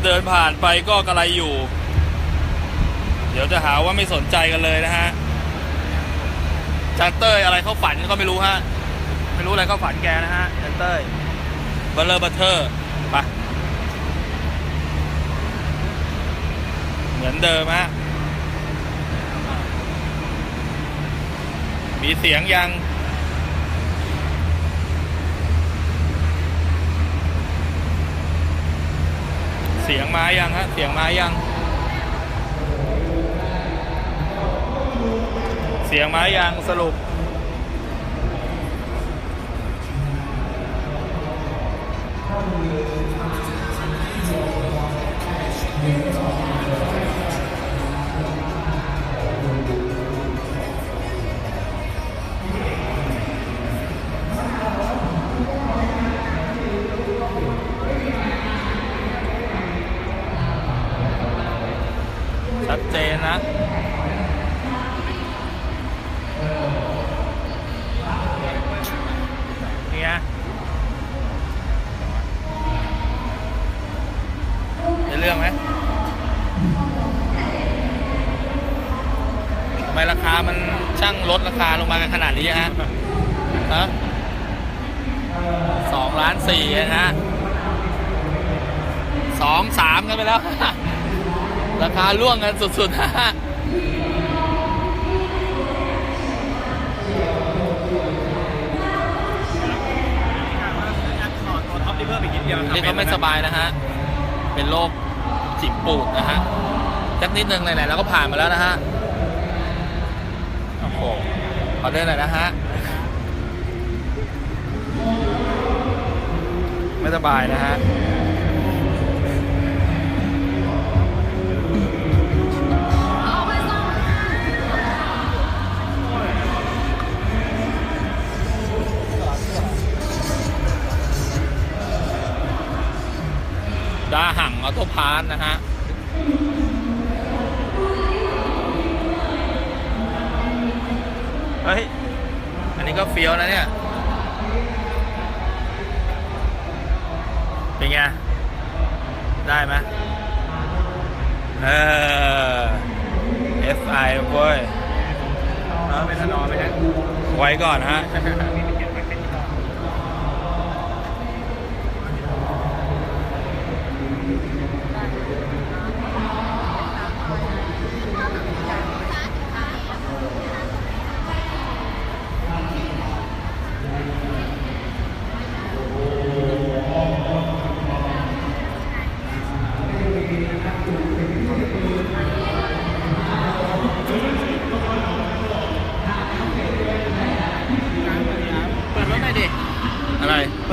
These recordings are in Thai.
จะเดินผ่านไปก็กระไรอยู่ เดี๋ยวจะหาว่าไม่สนใจกันเลยนะฮะจานเต้ยอะไรเข้าฝันก็ไม่รู้ฮะ ไม่รู้อะไรเข้าฝันแกนะฮะจานเต้ยบัลเลอร์บัตเทอร์ไปเหมือนเดิมฮะมีเสียงยัง สียงมายังฮะ เสียงมายัง เสียงมายังสรุปชัด เจนนะนี่ไงได้เรื่องไหมทำไมราคามันช่างลดราคาลงมากันขนาดนี้ฮะฮะสองล้านสี่นะฮะสองสามกันไปแล้ว ราคาล่วงกันสุดๆนะฮะตัวท็อปดิเวอร์ไปนิดเดียวนี่เขาไม่สบายนะฮะ เป็นโรคจิบปูดนะฮะสักนิดนึงไหนๆเราก็ผ่านมาแล้วนะฮะ โอ้โหขอเดินหน่อยนะฮะ ไม่สบายนะฮะ หังออโต้พาร์ทนะฮะเฮ้ย อันนี้ก็เฟี้ยวนะเนี่ย เป็นไง ได้ไหมเออ FI เว้ย เออเป็นทนอไปนะไว้ก่อนฮะ เปิดรถหน่อยดิ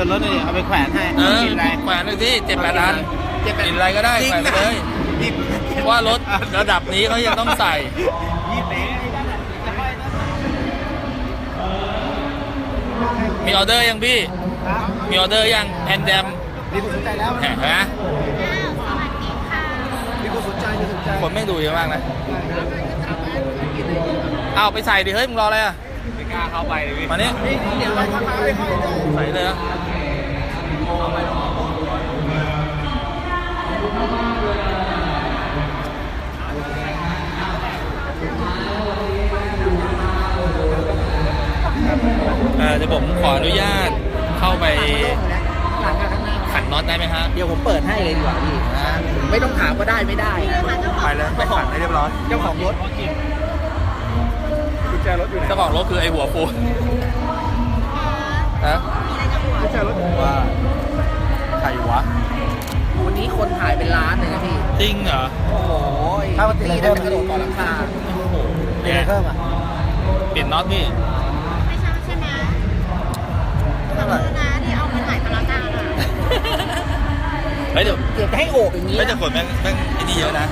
อะไรเปิดรถหน่อยดิเอาไปแขวนให้เออกินอะไรแขวนเลยที่เจ็ดแปดอันเจ็ดแปดกินอะไรก็ได้จริงแขวนไปเลยหยิบว่ารถระดับนี้เขายังต้องใส่หยิบเองไอ้นั่นน่ะจะค่อยนะมีออเดอร์ยังพี่ครับมีออเดอร์ยังแอนแดมมีคนสนใจแล้วแหมฮะมีคนสนใจมีคนสนใจคนไม่ดูเยอะมากนะเอาไปใส่ดิเฮ้ยมึงรออะไรอะไม่ก ล้าเข้าไปเลยพี่มานี่นี่เดี๋ยวไปเข้ามาไม่ค่อยได้ใส่เลยนะเอ่อเดี๋ยวผมขออนุญาตเข้าไปขันน็อตได้ไหมฮะเดี๋ยวผมเปิดให้เลยดีกว่าพี่นะไม่ต้องถามว่าได้ไม่ได้นะไปเลยไปขันให้เรียบร้อยเจ้าของรถกุญ แจรถอยู่ไหนเจ้าของรถคือไอหัวปูนฮะกุญแจรถว่าใครวะ วันนี้คนถ่ายเป็นล้านเลยนะพี่ จริงเหรอ โอ้โหถ้ามันตีได้กระโดดต่อหลังคาโอ้โหมีอะไรเพิ่มอะเปลี่ยนน็อตพี่ไม่ใช่ใช่ไหมขอบคุณนะที่เอามาถ่ายตลอดกาลอะเฮ้ยเดี๋ยวเกือบจะให้โอบอย่างนี้เฮ้ยแต่คนแม่งแม่งไอ้นี่เยอะนะ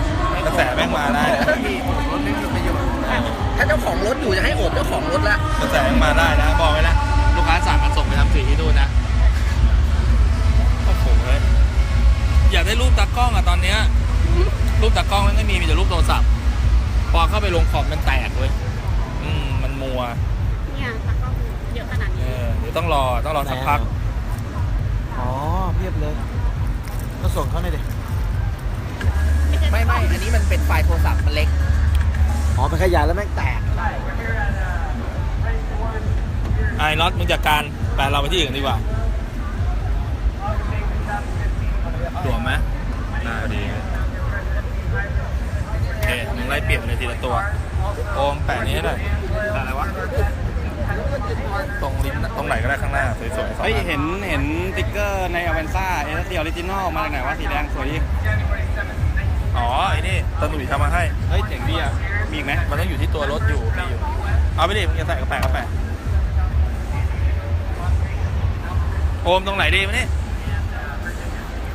กระแสแม่งมาได้นะ ถ้าเจ้าของรถอยู่จะให้โอบเจ้าของรถละกระแสแม่งมาได้นะ บอกไว้นะลูกค้าสั่งกันส่งไปทำสีที่นู่นนะโอ้โหเฮ้ยอยากได้รูปตากล้องอะตอนเนี้ยรูปตากล้องมันไม่มีมีแต่รูปโทรศัพท์ พอเข้าไปลงคอมมันแตกเว้ยอืมมันมัวเนี่ยตากล้องเยอะขนาดเอนี้อเดี๋ยวต้องรอต้องรอสักพัก อ๋อเพียบเลย ก็ส่งเขาหน่อยดิไม่ใช่ไม่ไม่อันนี้มันเป็นไฟล์โทรศัพท์มันเล็ก อ๋อเป็นขยะแล้วแม่งแตก ไอ้น็อตมึงจัดการไปเราไปที่อื่นดีกว่าหลวมไหมน่าดีโอเคมึงไล่เปลี่ยนเลยทีละตัวโอมแปะนี้ให้หน่อยอะไรวะ ตรงลิ้นตรงไหนก็ได้ข้างหน้า สวยๆสองเฮ้ยอันเห็นเห็นติ๊กเกอร์ในอเวนซ่าเอสซีออริจินอลมาจากไหนวะสีแดงสวยดิอ๋อไอ้นี่ตะหนุ่ยทำมาให้ เฮ้ยเจ๋งดีอะ มีอีกไหมมันต้องอยู่ที่ตัวรถอยู่มีอยู่ เอาไปดิมึงจะใส่กระแปะกระแปะโอมตรงไหนดีมานี่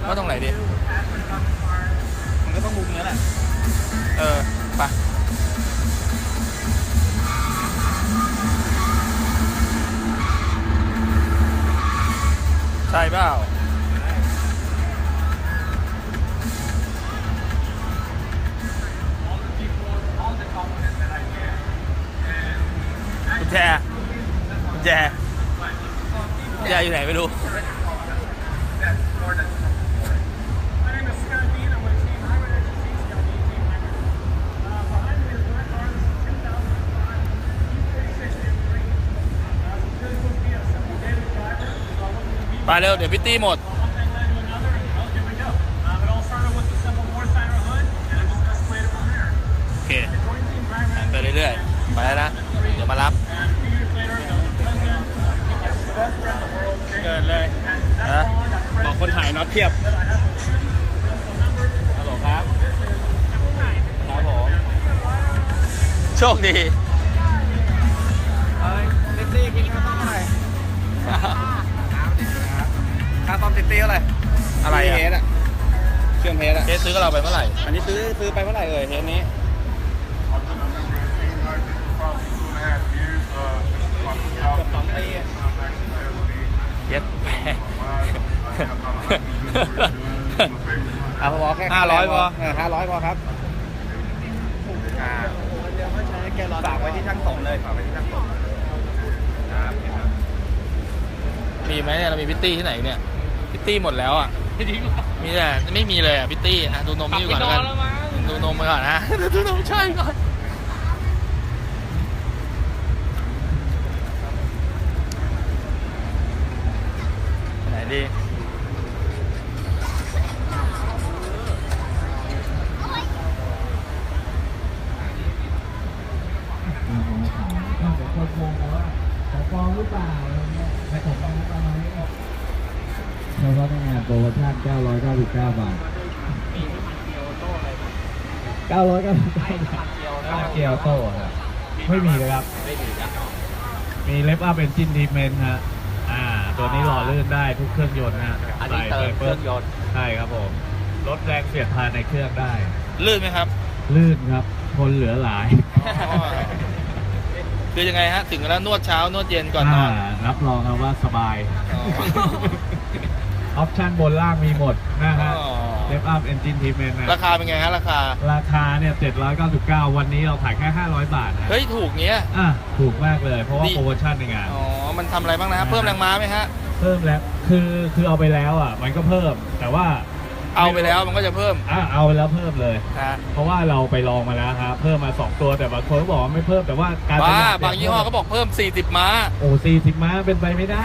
ว่าตรงไหนดี มันก็ต้องมุมนี้แหละ เออ ไปใช่เปล่า เร็วเดี๋ยวพิตตี้หมด โอเคไปเรื่อยๆ ไปแล้วนะ เดี๋ยวมารับ เกิดเลยนะบอกคนถ่ายน็อตเทียบฮัลโหลครับ ครับผม โชคดีเอ้ยเซ็กซี่กินข้าวต้มเท่าไหร่ค่าต้มเซ็กซี่เท่าไหร่อะไรอะ เฮดอะเชื่อมเฮดอะเคสซื้อกับเราไปเมื่อไหร่ อันนี้ซื้อซื้อไปเมื่อไหร่เอ่ยเฮดนี้เกือบสองปีอะเย็ดแม่เอาพอแค่ห้าร้อยพอ ห้าร้อยพอครับอ่าฝากไว้ที่ช่างสมเลยฝากไว้ที่ช่างสมครับ มีไหมเนี่ยเรามีพิตตี้ที่ไหนเนี่ย พิตตี้หมดแล้วอะมีแต่ไม่มีเลยอะพิตตี้อะดูนมนี่ก่อนแล้วกันดูนมไปก่อนนะ ดูนมใช่ก่อนไหนดี โปรโมชั่น 999 บาท 999บาทเกียวโต้ครับไม่มีเลยครับมีเล็บอัพเอนจินทีเมนฮะอ่า ตัวนี้หล่อลื่นได้ทุกเครื่องยนต์ฮะอันนี้เติมเครื่องยนต์ใช่ครับผมลดแรงเสียดทานในเครื่องได้ ลื่นไหมครับ ลื่นครับทนเหลือหลายคือยังไงฮะ ถึงแล้วนวดเช้านวดเย็นก่อนนอนารับรองครับว่าสบาย อ๋อ ออปชั่นบนล่างมีหมดนะฮะอ๋อเล็บอัพเอนจินทีเมนนะราคาเป็นไงฮะราคา ราคาเนี่ย 799 วันนี้เราขายแค่ 500 บาทนะเฮ้ย ถูกเงี้ย อะ ถูกมากเลย เพราะว่าดีโปรโมชั่นในงาน อ๋อ มันทำอะไรบ้างนะฮะ เพิ่มแรงม้าไหมฮะ เพิ่มแล้ว คือ คือเอาไปแล้วอะ มันก็เพิ่ม แต่ว่า เอาไปแล้วมันก็จะเพิ่มอะเอาไปแล้วเพิ่มเลย นะเพราะว่าเราไปลองมาแล้วครับเพิ่มมา2ตัวแต่บางคนก็บอกว่าไม่เพิ่มแต่ว่าการประว่าหยัดบางยี่ห้อก็บอกเพิ่ม 40 ม้า โอ้สี่สิบม้าเป็นไปไม่ได้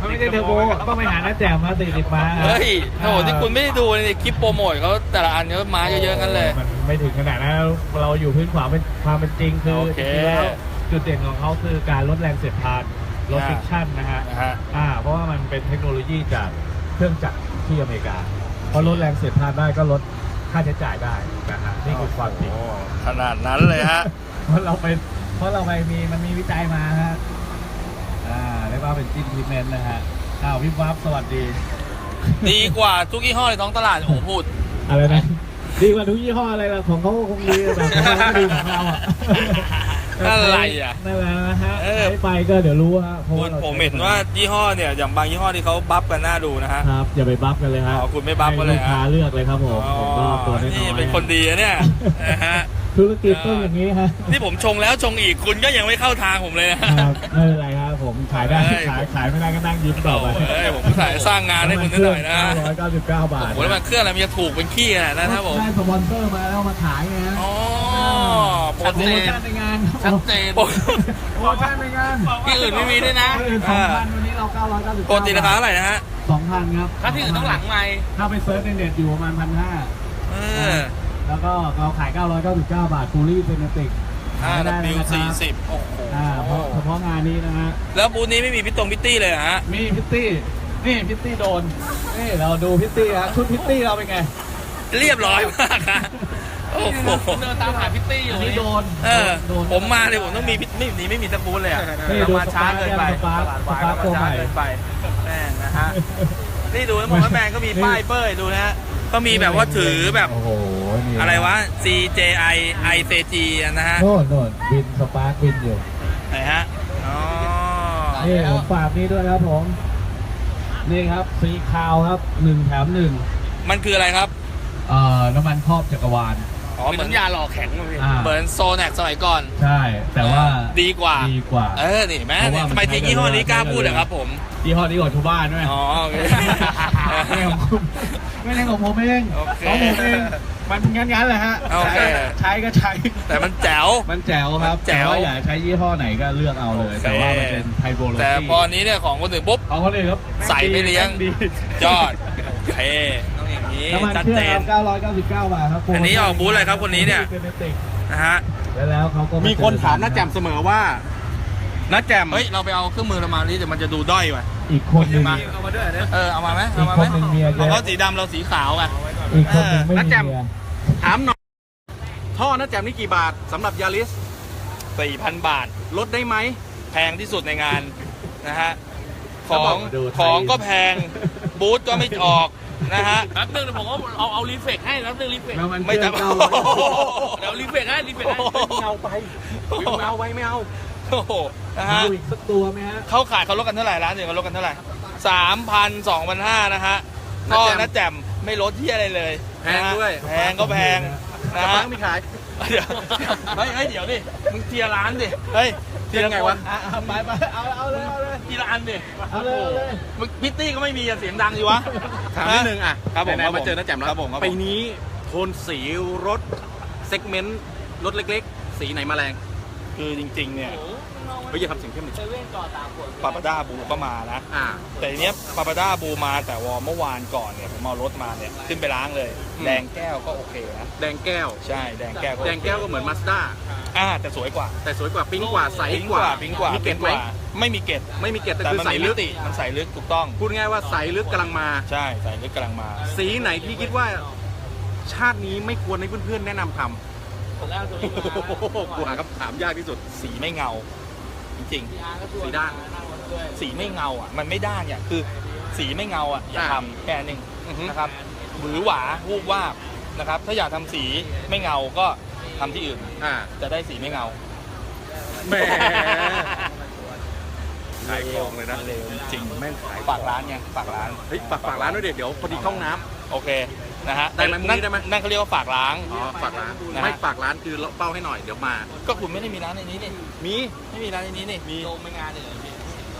มันไม่ใช่เทอร์โบต้องไปหาหน้าแจ่มมาสี่สิบม้าเฮ้ยโอ้โหที่คุณไม่ได้ดูในคลิปโปรโมทเขาแต่ละอันเขาม้าเยอะๆกันเลย มันไม่ถึงขนาดนั้นเราอยู่พื้นความเป็นความเป็นจริงคือโอเค จริงๆแล้วจุดเด่นของเขาคือการลดแรงเสียดทานลดอ่าฟิกชันนะฮะนะฮะ อ่าเพราะว่ามันเป็นเทคโนโลยีจากเครื่องจักรที่อเมริกา พอลดแรงเสียดทานได้ก็ลดค่าใช้จ่ายได้นะฮะนี่คือความจริง โอ้ขนาดนั้นเลยฮะ เพราะเราไปเพราะเราไปมีมันมีวิจัยมาฮะอ่าเรียกว่าเป็นจิ้นทีเมนต์นะฮะอ้าววิบวับสวัสดี ดีกว่าทุกยี่ห้อในท้องตลาดโอ้โหพูด อะไรนะ ดีกว่าทุกยี่ห้ออะไรล่ะของเขาก็คงดีแต่ของเราก็ดีของเราอะ อะไรอะ นั่นแหละนะฮะเออ ใช้ไปก็เดี๋ยวรู้ฮะเพราะคุว่าณเราผมเห็นว่ายี่ห้อเนี่ยอย่างบางยี่ห้อที่เขาบัฟกันหน้าดูนะฮะ ครับอย่าไปบัฟกันเลยฮะอ๋อคุณไม่บัฟกันเลยให้ลูกค้าฮะเลือกเลยครับผมผมก็ตัวน้อยๆนี่เป็นคนดีนะเนี่ยนะฮะ ธุรกิจต้องอย่างนี้ฮะนี่ผมชงแล้วชงอีกคุณก็ยังไม่เข้าทางผมเลยนะ ครับไม่เป็นไรครับผมขายได้เอ้ย ขายขายไม่ได้ก็นั่งยิ้มต่อไปเอ้ยผมสายสร้างงานให้คุณนิดหน่อยนะร้อยเก้าสิบเก้าบาทโอ้โหแล้วมันเครื่องอะไรมันจะถูกเป็นขี้ขนาดนั้นนะครับผม ได้สปอนเซอร์มาแล้วมาขายไงฮะ อ๋อ โปรโปรตีโมนชั่นในงานชัดเจนโปรโมชั่นในงานที่อื่นไม่มีด้วยนะที่อื่นสองพันวันนี้เราเก้าร้อยเก้าสิบปกติราคาเท่าไหร่นะฮะสองพันครับถ้าที่อื่นต้องหลังไม่ถ้าไปเซิร์ชในเน็ตอยู่ประมาณพันห้าเออแล้วก็เราขาย 999 บาทฟูลี่เซนติกห้า W สี่สิบโอ้โหอ่าเพราะเฉพาะงานนี้นะฮะ แล้วบูธนี้ไม่มีพิตรงพิตตี้เลยเหรอฮะ มีพิตตี้ นี่พิตตี้โดน นี่เราดูพิตตี้ครับชุดพิตตี้เราเป็นไง เรียบร้อยมากฮะ โอ้โหเดินตามหาพิตตี้อยู่นนี้โดนเออโดนผมมาเนี่ยผมต้องมีพิตไม่มีไม่มีสกูเลยอะมาช้าเกินไปสปาร์คสปาร์คตัวใหม่เกินไปแม่งนะฮะนี่ดูนะผมว่าแมนก็มีป้ายเป้ยดูนะฮะก็มีแบบว่าถือแบบอะไรวะ CJI ICG นะฮะโน่นโน่นบินสปาร์คบินอยู่ไหนฮะอ๋อนี่ผมฝากนี่ด้วยครับผมนี่ครับสีคาวครับหนึ่งแถมหนึ่งมันคืออะไรครับเอ่อน้ำมันครอบจักรวาล อ๋อเหมือนยาหล่อแข็งเลยอ่า เหมือนโซแนกสมัยก่อนใช่ แต่ว่าดีกว่า ดีกว่า เออ นี่แม่เพราะว่ามัน ทำไมทิ้งยี่ห้อนี้กล้าพูดเหรอครับผม ยี่ห้อนี้ของชาวบ้านด้วย อ๋อโอเค ไม่ของคุณไม่ใช่ของผมเองโอเคของผมเองมันงั้นงั้นๆแหละฮะโอเค ใช้ก็ใช้ แต่มันแจ๋ว มันแจ๋วครับแจ๋ว ต่าอยากใช้ยี่ห้อไหนก็เลือกเอาเลยโอเคแต่ว่ามันเป็นไฮโบโลแต่จีพอนี้เนี่ยของคนอื่นปุ๊บของคนอื่นครับใส่ไปเลี้ยง ดี ยอดโอเคต้องอย่าง นี้น้ำมันชัดเครื่เจอนง999 บาทครับอันนี้ออกบูธอะไรครับคนนี้เนี่ยนะฮะแล้วเขาก็มีคนถามน้าแจ่มเสมอว่าน้าแจ่มเฮ้ยเราไปเอาเครื่องมือเรามาดิเดี๋ยวมันจะดูด้อยว่ะอีกคนหนึ่งมาเออเอามาไหมเอามาไหมอีกคนหนึ่งเมียเยอะ ของเขาสีดำเราสีขาวอะอีกคนหนึ่งไม่น้ามีแจ่ม เมียถามหน่อยท่อน้าแจ่มนี่กี่บาทสำหรับยาริส4,000 บาท ลดได้ไหม แพงที่สุดในงานนะฮะ ของของก็แพง บูธก็ไม่ออก นะฮะ แป๊บนึงเดี๋ยวผมเอาเอาเอารีเฟกให้แป๊บนึงรีเฟกน้ำมันไม่เครื่องจำ999เดี๋ยวรีเฟกให้รีเฟกให้ไม่เอาไปไม่เอาไว้ไม่เอาโอ้โหนะฮะ เอาอีกสักตัวไหมฮะ เขาขายเขาลดกันเท่าไหร่ร้านอื่นเขาลดกันเท่าไหร่สามพันสองพันห้านะฮะก็นะแจ่มไม่ลดที่อะไรเลยแพงด้วยนะฮะแพงก็แพงกนะระปัฮะงมีขาย เดี๋ยวเฮ้ยเฮ้ยเดี๋ยวดิ มึงเทียร์ร้านดิ เฮ้ยเทียร์ยังไงวะอ่เอาไปไปเอาเอาเลยเอาเลยทีละอันดิเอาเลยเอาเลยมึงพิตตี้ก็ไม่มีอะเสียงดังอยู่วะถามนิดนึงอะครับผมไหนๆมาเจอน้าแจ่มแล้วครับผมครับผม ปีนี้โทนสีรถเซกเมนต์รถเล็ก ๆ สีไหนมาแรง คือจริง ๆ เนี่ย เฮ้ยอย่าทำเสียงเข้มดิปาปาด้าบูก็มานะ อ่า แต่ทีเนี้ยปาปาด้าบูมาแต่วอเมื่อวานก่อนเนี่ยผมเอารถมาเนี่ยขึ้นไปล้างเลย อืม แดงแก้วก็โอเคนะแดงแก้ว ใช่แดงแก้วก็โอเคแดงแก้วก็เหมือนมาสด้าอ่าแต่สวยกว่าแต่สวยกว่าปิ๊งกว่าใสพิงกกว่าว่าพิงกว่ามีเกล็ดไหมพิงว่าไม่มีเกล็ดไม่มีเกล็ดแต่แต่คือมันใสมีลึมิกติมันใสลึกถูกต้อง พูดง่ายว่าใสลึกกำลังมา ใช่ใสลึกกำลังมาสีไหนที่คิดว่า ชาตินี้ไม่ควรให้เพื่อนๆแนะนำทำโอ้โหกูหาคำถามยากที่สุด สีไม่เงา จริงสีด้านๆสีไม่เงาอะ มันไม่ด้านเนี่ยคือ สีไม่เงาอะอย่าอ่าทำแค่นึงอือฮึนะครับหรือหวาวูบวาบนะครับ ถ้าอยากทำสีไม่เงาก็ทำที่อื่นอ่าจะได้สีไม่เงาแหมขายของเลยนะเร็วจริงแม่งขายฝากร้านไงฝากร้านเฮ้ยฝากฝากร้านด้วยเดี๋ยวเดี๋ยวพอดีเข้าห้องน้โอเค นะฮะได้ไหมมุ้งนี้ได้ไหม นั่นเขาเรียกว่าฝากล้างำอ๋อฝากร้านนะฮะ ไม่ฝากร้านคือเป้าให้หน่อยเดี๋ยวมา ก็คุณไม่ได้มีร้านในนี้นี่มีไม่มีร้านในนี้นี่มีลงไปงานเลยเหรอพี่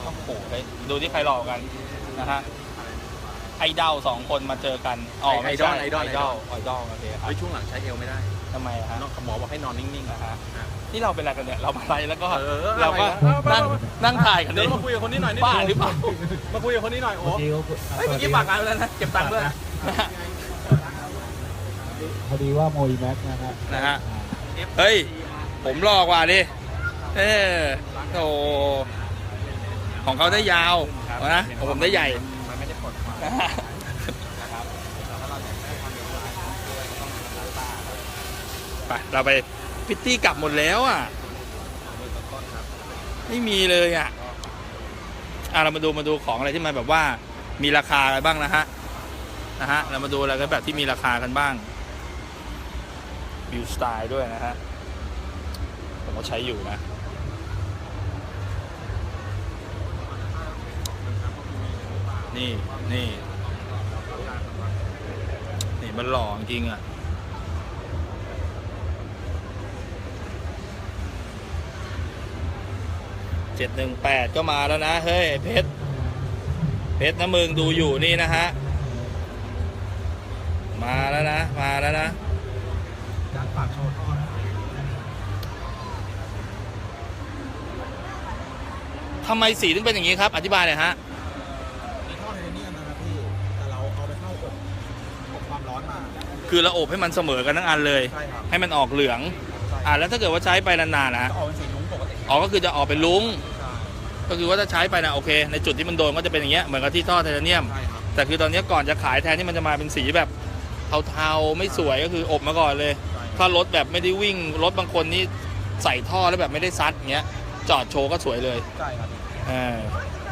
โอ้โหเฮ้ยดูที่ใครหลอกกันนะฮะไอดอลสองคนมาเจอกันอ๋อไม่ใช่ไอดอลไอไอดดออลลไอดอลโอเคครับเฮ้ยช่วงหลังใช้เอวไม่ได้ทำไมอะฮะน้องหมอบอกให้นอนนิ่งๆนะฮะอะที่เราเป็นอะไรกันเนี่ยเรามาไลฟ์แล้วก็เออเราก็อะไรนะนั่งนั่งถ่ายกันเดี๋ดิยวเรามาคุยกับคนนี้หน่อยนิดบ้านึงหรือเปล่า มาคุยกับคนนี้หน่อยโอ้พอดีเขาเฮ้ยเมื่อกี้ฝากงานไปแล้วนะเก็บตังค์ด้วย นะฮะ พอดีว่าโมยแม็กนะครับนะฮะเฮ้ย ผมรอกว่าดิเออโอ้ของเขาได้ยาวนะของผมได้ใหญ่นะฮะไปเราไปพิตตี้กลับหมดแล้วอะ ไม่มีเลยอะอะเรามาดูมาดูของอะไรที่มันแบบว่ามีราคาอะไรบ้างนะฮะนะฮะเรามาดูอะไรกันแบบที่มีราคากันบ้าง บิวสไตล์ด้วยนะฮะ ผมก็ใช้อยู่นะนี่นี่นี่มันหล่อจริงอะ เจ็ดหนึ่งแปดก็มาแล้วนะ เฮ้ย เพชร เพชรน้ำมึงดูอยู่นี่นะฮะ มาแล้วนะ มาแล้วนะ ทำไมสีถึงเป็นอย่างนี้ครับ อธิบายหน่อยฮะ มีท่อไทเทเนียมนะครับพี่ แต่เราเอาไปเข้าอบอบความร้อนมา คือเราอบให้มันเสมอกันทั้งอันเลย ใช่ครับ ให้มันออกเหลือง ใช่อ่าแล้วถ้าเกิดว่าใช้ไปนานๆนะก็ออกเป็นสีลุ้งปกติอ๋อก็คือจะออกเป็นลุ้ง ใช่ก็คือว่าถ้าใช้ไปนะโอเค ในจุดที่มันโดนก็จะเป็นอย่างเงี้ยเหมือนกับที่ท่อไทเทเนียม ใช่ครับ แต่คือตอนนี้ก่อนจะขายแทนที่มันจะมาเป็นสีแบบเทาๆไม่สวยก็คืออบมาก่อนเลยถ้ารถแบบไม่ได้วิ่งรถบางคนนี่ใส่ท่อแล้วแบบไม่ได้ซัดอย่างเงี้ย จอดโชว์ก็สวยเลยใช่ครับเออ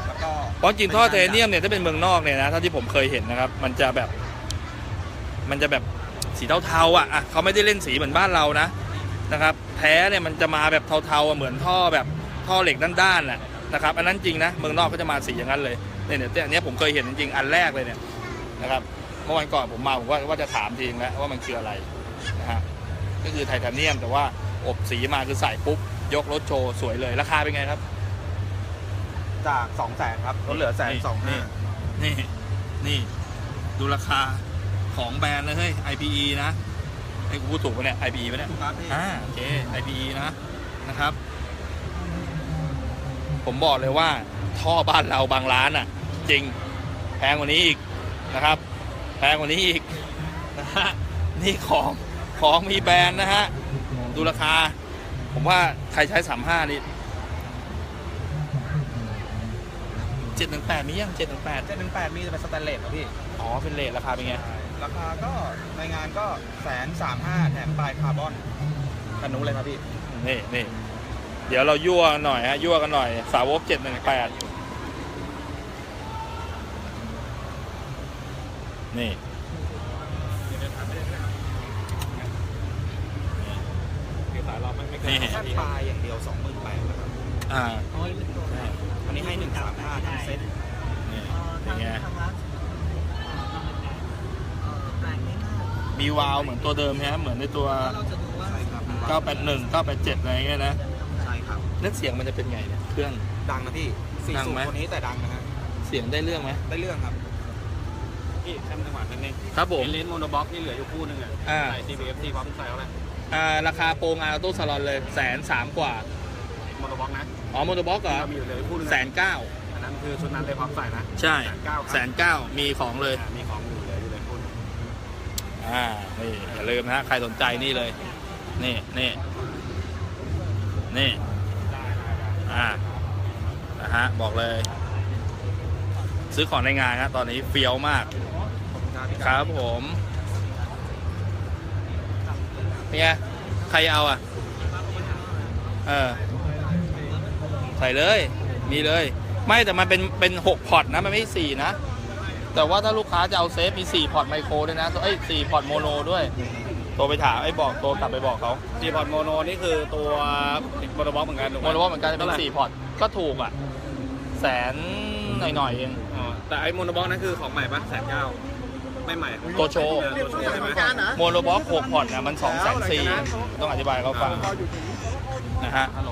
แล้วก็เพราะจริงท่อไทเทเนียมเนี่ยถ้าเป็นเมืองนอกเนี่ยนะเท่าที่ผมเคยเห็นนะครับ มันจะแบบ มันจะแบบสีเทาๆอะอะเขาไม่ได้เล่นสีเหมือนบ้านเรานะนะครับ แท้เนี่ยมันจะมาแบบเทาๆอะเหมือนท่อแบบท่อเหล็กด้านๆแหละนะครับ อันนั้นจริงนะเมืองนอกก็จะมาสีอย่างนั้นเลยเนี่ยเนี่ยอันเนี้ยผมเคยเห็นจริงๆอันแรกเลยเนี่ยนะครับเมื่อวันก่อนผมมาผมว่าว่าจะถามทีงแล้วว่ามันคืออะไรนะฮะก็คือไทเทเนียมแต่ว่าอบสีมาคือใส่ปุ๊บ ยกรถโชว์สวยเลยราคาเป็นไงครับ จาก2 0 0แสนครับลดเหลือแสนสองห้านี่ นี่ ดูราคาของแบรนด์เลยเฮ้ย IPE นะไอ้กูพูดถูกปะเนี่ย IPE ปะเนี่ยถูกครับพี่อ่าโอเค IPE นะนะครับ ผมบอกเลยว่า ท่อบ้านเราบางร้านอะ จริงแพงกว่านี้อีกนะครับ แพงกว่านี้อีกนะฮะนี่ของของมีแบรนด์นะฮะ ดูราคา ผมว่าใครใช้35นี่718มียัง718เจ็ดหนึ่งแปดมีแต่เป็นสแตนเลสครับพี่อ๋อเป็นเลทราคาเป็นไงราคาก็ในงานก็แสนสามห้าแถมปลายคาร์บอนกันนู้นเลยครับพี่นี่นี่เดี๋ยวเรายั่วหน่อยฮะยั่วกันหน่อย สาวก718นี่นี่ แค่ปลายอย่างเดียวสองหมื่นแปดนะครับอ่าอันนี้ให้หนึ่งสามห้าทั้งเซ็ตนี่เป็นไงมีวาล์วเหมือนตัวเดิมฮะเหมือนในตัวใช่ครับ981 987 อะไรเงี้ยนะใช่ครับแล้วเสียงมันจะเป็นไงเนี่ยเครื่องดังนะพี่สี่ดังสูบไหมตัวนี้แต่ดังนะฮะเสียงได้เรื่องไหมได้เรื่องครับพี่แค่จังหวะนึงเองครับผมเลนส์โมโนบ็อกที่เหลืออยู่คู่หนึงอะอ่าใส่ CBFT พร้อมใส่เอาอะไร อ่าราคาโปรงานออโต้ซาลอนเลยแสนสามกว่าโมโนบ็อกนะอ๋อโมโตบ็อกเหรอเรามีอยู่เหลืออยู่คู่หนึงแสนเก้าอันนั้นคือชุดนั้นเลยพร้อมใส่นะใช่แสนเก้าแสนเก้ามีของเลย มีของอยู่เหลืออยู่เลยคู่หนึงอ่า นี่อย่าลืมนะฮะใครสนใจนี่เลย นี่นี่นี่ อ่า นะฮะ บอกเลย ซื้อของในงานครับตอนนี้เฟี้ยวมาก ครับผม เป็นไงใครเอาอะ เออ ใส่เลย มีเลย ไม่แต่มันเป็นเป็นหกพอร์ตนะ มันไม่ใช่สี่นะ แต่ว่าถ้าลูกค้าจะเอาเซฟมี4พอร์ตไมโครด้วยนะเอ้ย4พอร์ตโมโนด้วย โทรไปถามไอ้บอกโทรกลับไปบอกเขาจีพอร์ตโมโนนี่คือตัวโมโนบ็อกเหมือนกันถูกไหโมโนว่าเหมือนกันจะเป็น4พอร์ตก็ถูกอะ แสนหน่อยๆเอง อ๋อแต่ไอ้โมโนบ็อกนั่นคือของใหม่ปะแสนเก้าไม่ ใหม่ตัวโชว์เออตัวโชว์ใช่ไหมโมโนบ็อก6พอร์ตนะมัน2 4 0 0 0ต้องอธิบายให้เขาฟังนะฮะฮัลโหล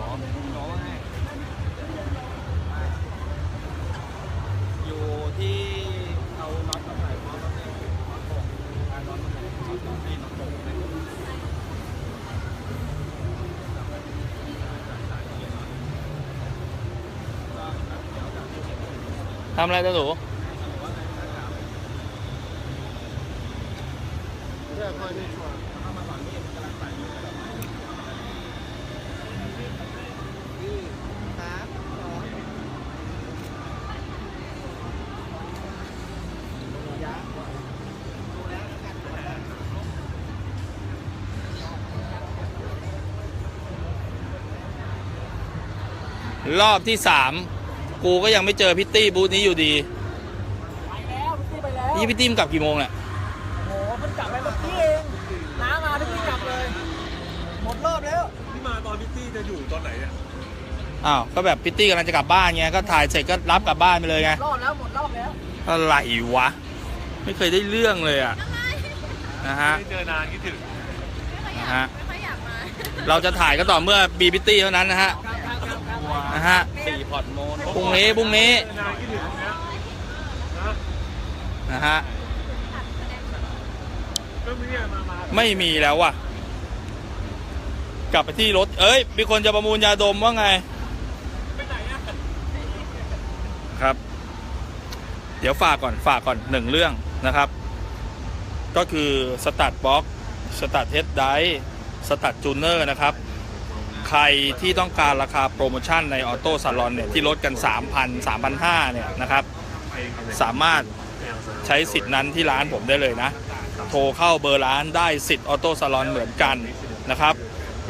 อยู่ที่เอาน็อตมาใส่พร้อมกับเนี่ยน็อตโป่งอ่าน็อตมาใส่น็อตโป่งนี่น็อตโป่งเนี่ยทำอะไรตัวหนู รอบที่สามกูก็ยังไม่เจอพิตตี้บูธนี้อยู่ดีไปแล้วพี่ไปแล้วนี่พี่ตี้มนกลับกี่โมงเนี่ยโอ้โหมันกลับไปเมื่อกี้เองน้ามาพี่กลับเลย หมดรอบแล้วอ้าวก็แบบพิตตี้กำลังจะกลับบ้านไงก็ถ่ายเสร็จก็รับกลับบ้านไปเลยไงรอบแล้วหมดรอบแล้วอะไรวะ ไม่เคยได้เรื่องเลยอะนะฮะไม่เจอนานคิดถึงนะฮะไม่ค่อยอยากมาเราจะถ่ายก็ต่อเมื่อบีพิตตี้เท่านั้นนะฮะ ฮะสี่พอร์ตโมนพรุ่งนี้พรุ่งนี้นะฮะไม่มีแล้วว่ะ กลับไปที่รถ เอ้ย มีคนจะประมูลยาดมว่าไง ครับ เดี๋ยวฝากก่อนฝากก่อนหนึ่งเรื่องนะครับ ก็คือสตัดบ็อกสตัดเฮดไดสตัดจูเนอร์นะครับ ใครที่ต้องการราคาโปรโมชั่นในออโต้ซาลอนเนี่ยที่ลดกัน 3,000 3,500เนี่ยนะครับสามารถใช้สิทธิ์นั้นที่ร้านผมได้เลยนะ โทรเข้าเบอร์ร้านได้สิทธิ์ออโต้ซาลอนเหมือนกันนะครับ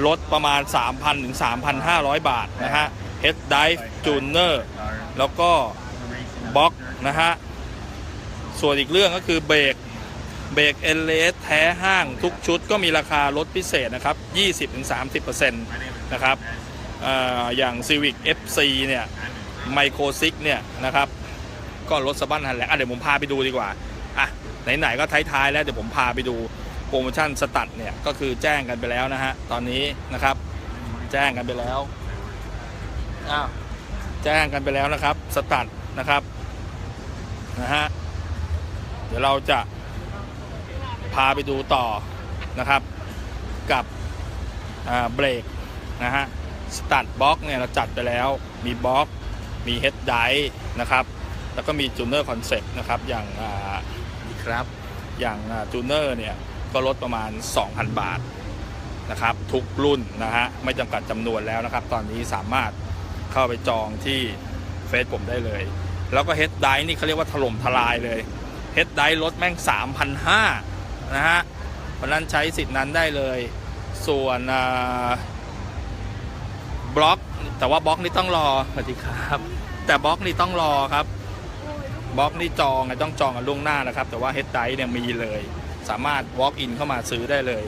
ลดประมาณ 3,000 ถึง 3,500 บาทนะฮะ Head Dive Tuner แล้วก็บล็อกนะฮะ ส่วนอีกเรื่องก็คือเบรก เบรกเอเลสแท้ห้างทุกชุดก็มีราคาลดพิเศษนะครับ 20-30%นะครับเอ่ออย่าง Civic FC เนี่ยไมโครซิกเนี่ยนะครับ ก็รถสะบั้นหันแหละอะเดี๋ยวผมพาไปดูดีกว่า อะ ไหน ๆ ก็ท้าย ๆ แล้วเดี๋ยวผมพาไปดูโปรโมชั่นสตัดเนี่ย ก็คือแจ้งกันไปแล้วนะฮะ ตอนนี้นะครับ แจ้งกันไปแล้วอ้าวแจ้งกันไปแล้วนะครับ สตัดนะครับ นะฮะ เดี๋ยวเราจะ พาไปดูต่อนะครับ กับอ่าเบรกนะฮะสตัดบล็อกเนี่ยเราจัดไปแล้วมีบล็อก มีเฮดไดนะครับ แล้วก็มีจูเนอร์คอนเซ็ปต์นะครับอย่างอ่านี่ครับอย่างจูเนอร์เนี่ยก็ลดประมาณ 2,000 บาทนะครับทุกรุ่นนะฮะไม่จำกัดจำนวนแล้วนะครับ ตอนนี้สามารถเข้าไปจองที่เฟซผมได้เลย แล้วก็เฮดไดนี่เขาเรียกว่าถล่มทลายเลยเฮดไดลดแม่ง 3,500 นะฮะเพราะนั้นใช้สิทธิ์นั้นได้เลย ส่วนบล็อก แต่ว่าบล็อกนี่ต้องรอสวัสดีครับ แต่บล็อกนี่ต้องรอครับบล็อกนี่จองไงต้องจองกันล่วงหน้านะครับ แต่ว่าเฮดไดเนี่ยมีเลย สามารถ walk in เข้ามาซื้อได้เลย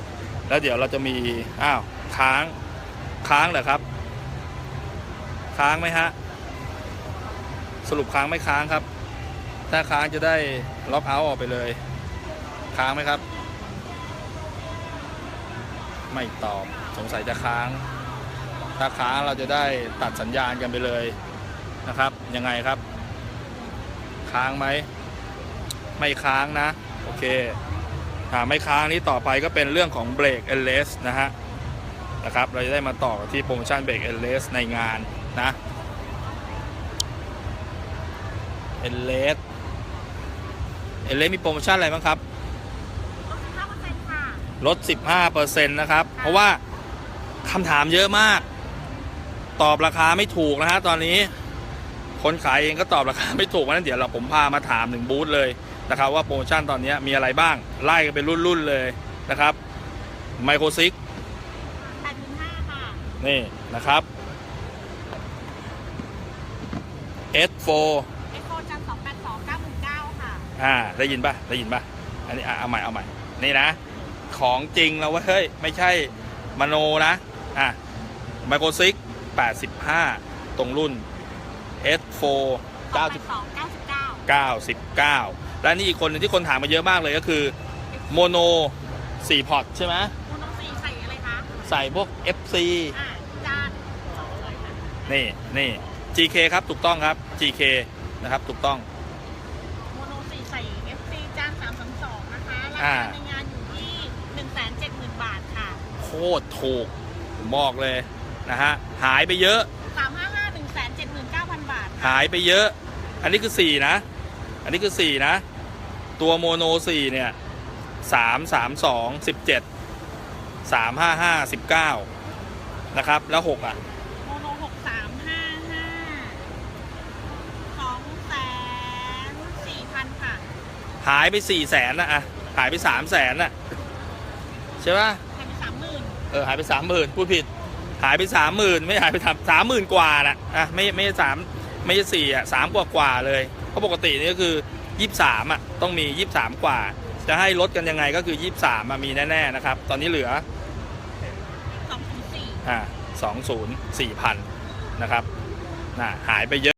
แล้วเดี๋ยวเราจะมีอ้าวค้างค้างเหรอครับ ค้างไหมฮะสรุปค้างไม่ค้างครับ ถ้าค้างจะได้ล็อกเอาท์ออกไปเลย ค้างไหมครับ ไม่ตอบสงสัยจะค้าง ถ้าค้างเราจะได้ตัดสัญญาณกันไปเลยนะครับ ยังไงครับ ค้างไหม ไม่ค้างนะ โอเคอ่าไม่ค้างนี้ต่อไปก็เป็นเรื่องของเบรกเอลเลสนะฮะนะครับ เราจะได้มาต่อที่โปรโมชั่นเบรกเอลเลสในงานนะเอลเลสเอลเลสมีโปรโมชั่นอะไรบ้างครับ ลด 15%นะครับ เพราะว่าคำถามเยอะมาก ตอบราคาไม่ถูกนะฮะตอนนี้ คนขายเองก็ตอบราคาไม่ถูกเพราะฉะนั้นเดี๋ยวเราผมพามาถามหนึ่งบูธเลยนะครับ ว่าโปรโมชั่นตอนนี้มีอะไรบ้าง ไล่กันเป็นรุ่นๆเลยนะครับไมโครซิก8,500ค่ะ นี่นะครับ S4 เอ็กโคจัน282 9,900ค่ะ อ่า ได้ยินป่ะ ได้ยินป่ะ อันนี้อะเอาใหม่ เอาใหม่ นี่นะ ของจริงแล้วเว้ยเฮ้ย ไม่ใช่มโนนะ อะไมโครซิก85 ตรงรุ่น S4 90 282 99 99 และนี่อีกคนหนึงที่คนถามมาเยอะมากเลยก็คือโมโน4พอร์ตใช่ไหมคุณน้องสีใส่อะไรคะ ใส่พวก FC อ่าจานนี่นี่ GK ครับถูกต้องครับ GK นะครับถูกต้อง โมโนสีใส่ FC จาน332นะคะราอ่าคาในงานอยู่ที่ 170,000 บาทค่ะ โค ตรถูกผมบอกเลยนะฮะหายไปเยอะ355 179,000บาทค่ะหายไปเยอะ อันนี้คือ4นะ อันนี้คือ4นะ ตัวโมโน4เนี่ย3 3 2 17 3 5 5 19นะครับ แล้ว6อะ โมโน6355 2,400,000ค่ะ หายไป4แสนนะอะ หายไป3แสนน่ะ ใช่ป่ะ ภายใน30,000 เออหายไป30,000พูดผิด หายไป30,000ไม่หายไปสามหมื่นกว่าน่ะอะไม่ไม่ใช่สามไม่ใช่สี่อะสามกว่ากว่าเลยเพราะปกตินี่ก็คือ23อะต้องมี23กว่า จะให้ลดกันยังไงก็คือ23อะมีแน่ๆนะครับ ตอนนี้เหลือ204อ่าสองศูนย์สี่พันนะครับน่ะหายไปเยอะ